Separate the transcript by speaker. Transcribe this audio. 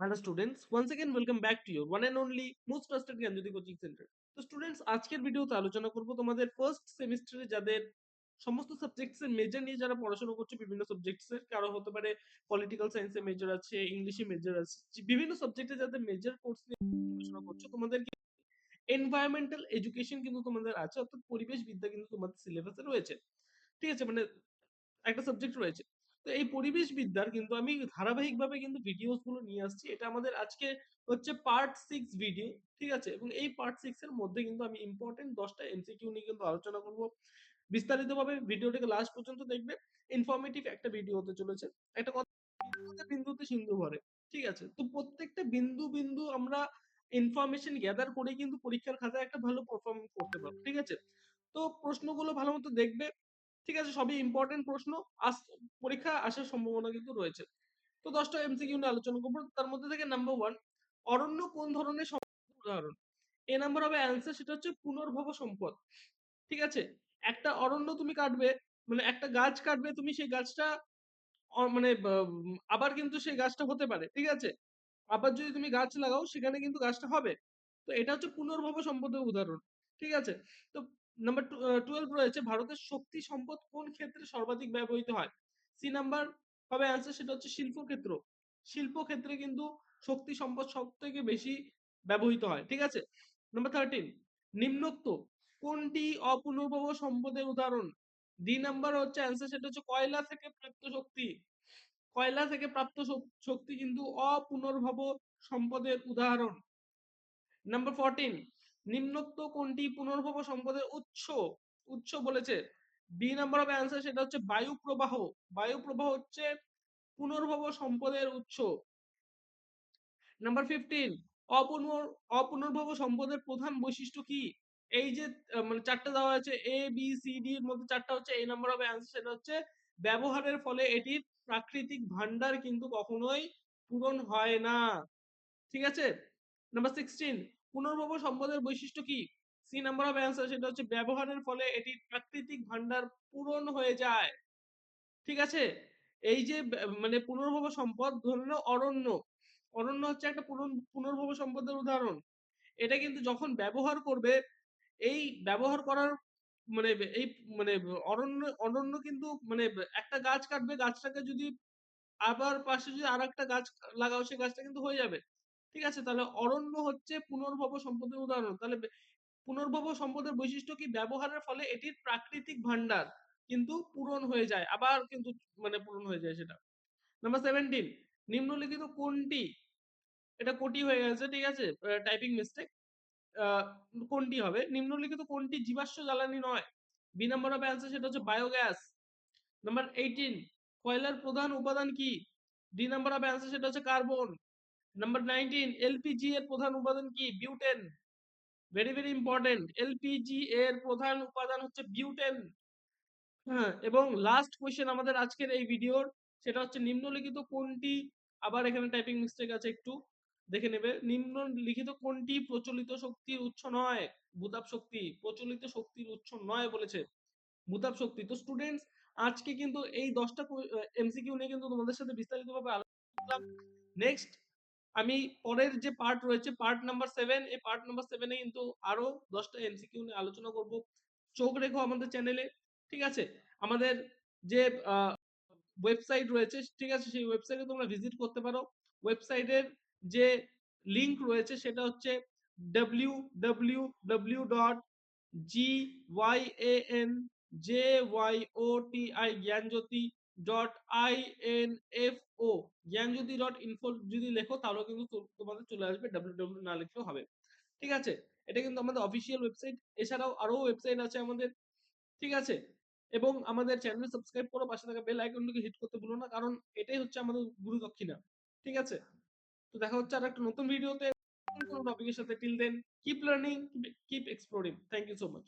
Speaker 1: hello students once again welcome back to your one and only most trusted Gyanjyoti coaching centre তো students আজকের ভিডিওতে আলোচনা করব তোমাদের ফার্স্ট সেমিস্টারে যাদের সমস্ত সাবজেক্টস এর মেজর নিয়ে যারা পড়াশোনা করছে বিভিন্ন সাবজেক্টস এর কারো হতে পারে পলিটিক্যাল সায়েন্সে মেজর আছে ইংলিশে মেজর আছে বিভিন্ন সাবজেক্টে যাদের মেজর কোর্স নিয়ে পড়াশোনা করছো তোমাদের এনভায়রনমেন্টাল এডুকেশন কিন্তু তোমাদের আছে অর্থাৎ পরিবেশ বিদ্যা কিন্তু তোমাদের সিলেবাসে রয়েছে ঠিক আছে মানে একটা সাবজেক্ট রয়েছে তো এই পরিবেশ বিদ্যার কিন্তু আমি ধারাবাহিকভাবে কিন্তু ভিডিওসগুলো নিয়ে আসছি। এটা আমাদের আজকে হচ্ছে পার্ট সিক্স ভিডিও ঠিক আছে? এবং এই পার্ট সিক্স এর মধ্যে কিন্তু আমি ইম্পর্টেন্ট দশটা এমসিকিউ নিয়ে কিন্তু আলোচনা করব। বিস্তারিতভাবে ভিডিওটাকে লাস্ট পর্যন্ত দেখবে ইনফরমেটিভ একটা ভিডিও হতে চলেছে। একটা কথা বিন্দুতে সিন্ধু ভরে, ঠিক আছে? তো প্রত্যেকটা বিন্দু বিন্দু আমরা ইনফরমেশন গ্যাদার করে কিন্তু পরীক্ষার খাতায় একটা ভালো পারফরমেন্স করতে পারব, ঠিক আছে? তো প্রশ্নগুলো ভালো মতো দেখবে। ঠিক আছে? সবই ইম্পর্টেন্ট প্রশ্ন। আস, পরীক্ষা আসার সম্ভাবনা কিন্তু রয়েছে। তো দশটা এমসিকিউ নিয়ে আলোচনা করব। তার মধ্যে থেকে নাম্বার ওয়ান অরণ্য কোন ধরনের উদাহরণ? এ নাম্বার হবে অ্যান্সার সেটা হচ্ছে পুনর্ভব সম্পদ। ঠিক আছে? একটা অরণ্য তুমি কাটবে মানে একটা গাছ কাটবে, তুমি সেই গাছটা মানে আবার কিন্তু সেই গাছটা হতে পারে। ঠিক আছে? আবার যদি তুমি গাছ লাগাও, সেখানে কিন্তু গাছটা হবে। তো এটা হচ্ছে পুনর্ভব সম্পদের উদাহরণ। ঠিক আছে? তো নাম্বার টুয়েলভ রয়েছে, ভারতের শক্তি সম্পদ কোন ক্ষেত্রে সর্বাধিক ব্যবহৃত হয়? সি নাম্বার হবে অ্যান্সার সেটা হচ্ছে শিল্প ক্ষেত্র। শিল্প ক্ষেত্রে কিন্তু শক্তি সম্পদ সব থেকে বেশি ব্যবহৃত হয়, ঠিক আছে? নাম্বার থার্টিন নিম্নোক্ত কোনটি অপুনর্ভব সম্পদের উদাহরণ? ডি নাম্বার হচ্ছে অ্যান্সার সেটা হচ্ছে কয়লা থেকে প্রাপ্ত শক্তি। কয়লা থেকে প্রাপ্ত শক্তি কিন্তু অপুনর্ভব সম্পদের উদাহরণ। নাম্বার ফোরটিন নিম্নোক্ত কোনটি পুনর্ভব সম্পদের উৎস? উৎস বলেছে বি নাম্বার অফ অ্যান্সার সেটা হচ্ছে বায়ু প্রবাহ বায়ু প্রবাহ হচ্ছে পুনর্ভব সম্পদের উৎস। নাম্বার ফিফটিন অপুনর, অপুনর্ভব সম্পদের প্রধান বৈশিষ্ট্য কি? এই যে মানে চারটা দেওয়া আছে এ বি সি ডি এর মধ্যে চারটা হচ্ছে এই নাম্বার অফ অ্যান্সার সেটা হচ্ছে ব্যবহারের ফলে এটির প্রাকৃতিক ভান্ডার কিন্তু কখনোই পূরণ হয় না। ঠিক আছে? নাম্বার সিক্সটিন পুনর্ভব সম্পদের বৈশিষ্ট্য কি? সি নাম্বার অফ অ্যান্সার সেটা হচ্ছে ব্যবহারের ফলে এটি প্রাকৃতিক ভান্ডার পূরণ হয়ে যায়। ঠিক আছে? এই যে মানে পুনর্ভব সম্পদ ধরে নাও অরণ্য। অরণ্য হচ্ছে একটা পুনর্ভব সম্পদের উদাহরণ। এটা কিন্তু যখন ব্যবহার করবে, এই ব্যবহার করার মানে এই মানে অরণ্য অরণ্য কিন্তু মানে একটা গাছ কাটবে, গাছটাকে যদি আবার পাশে যদি আর একটা গাছ লাগাও, সে গাছটা কিন্তু হয়ে যাবে। ঠিক আছে? তাহলে অরণ্য হচ্ছে পুনর্ভব সম্পদের উদাহরণ। তাহলে পুনর্ভব সম্পদের বৈশিষ্ট্য কি? ব্যবহারের ফলে এটির প্রাকৃতিক ভান্ডার কিন্তু পূরণ হয়ে যায়। আবার কিন্তু মানে পূরণ হয়ে যায় সেটা। নাম্বার সেভেন্টিন নিম্নলিখিত কোনটি? এটা কোটি হয়ে গেছে, ঠিক আছে? টাইপিং মিস্টেক কোনটি হবে? নিম্নলিখিত কোনটি জীবাশ্ম জ্বালানি নয়। বি নাম্বার অফ অ্যান্সার সেটা হচ্ছে বায়োগ্যাস নাম্বার এইটিন কয়লার প্রধান উপাদান কি? ডি নাম্বার অফ অ্যান্সার সেটা হচ্ছে কার্বন নাম্বার নাইনটিন এলপিজি এর প্রধান উপাদান কি? Butane very very important LPG এর প্রধান উপাদান হচ্ছে বিউটেন হ্যাঁ এবং লাস্ট কোয়েশ্চেন আমাদের আজকের এই ভিডিওর, সেটা হচ্ছে নিম্নলিখিত কোনটি? আবার এখানে টাইপিং মিস্টেক আছে একটু, দেখে নেবে। নিম্নলিখিত কোনটি প্রচলিত শক্তির উৎস নয়? ভূতাপ শক্তি, প্রচলিত শক্তির উৎস নয় বলেছে। ভূতাপ শক্তি। তো স্টুডেন্টস আজকে কিন্তু এই দশটা এমসিকিউ নিয়ে কিন্তু তোমাদের সাথে বিস্তারিতভাবে আলোচনা করলাম। নেক্সট আমি পরের যে পার্ট রয়েছে পার্ট নাম্বার সেভেন এই পার্ট নাম্বার সেভেনে কিন্তু আরও দশটা এমসিকিউ নিয়ে আলোচনা করব। চোখ রেখো আমাদের চ্যানেলে ঠিক আছে? আমাদের যে ওয়েবসাইট রয়েছে, ঠিক আছে? সেই ওয়েবসাইটে তোমরা ভিজিট করতে পারো। ওয়েবসাইটের যে লিংক রয়েছে, সেটা হচ্ছে W W W dot G Y A N J Y O T I Gyanjyoti dot I N F O Gyan Gyanjyoti dot info যদি লেখো, তাহলেও কিন্তু তোমাদের চলে আসবে ডাব্লিউ ডাব্লিউ না লিখলেও হবে। ঠিক আছে? এটা কিন্তু আমাদের অফিসিয়াল ওয়েবসাইট এছাড়াও আরও ওয়েবসাইট আছে আমাদের। ঠিক আছে? এবং আমাদের চ্যানেল সাবস্ক্রাইব করো, পাশে থাকা বেল আইকনটিকে হিট করতে ভুলো না, কারণ এটাই হচ্ছে আমাদের গুরু দক্ষিণা। ঠিক আছে? তো দেখা হচ্ছে আর একটা নতুন ভিডিওতে কোনো টপিকের সাথে। Till then keep learning keep exploring thank you so much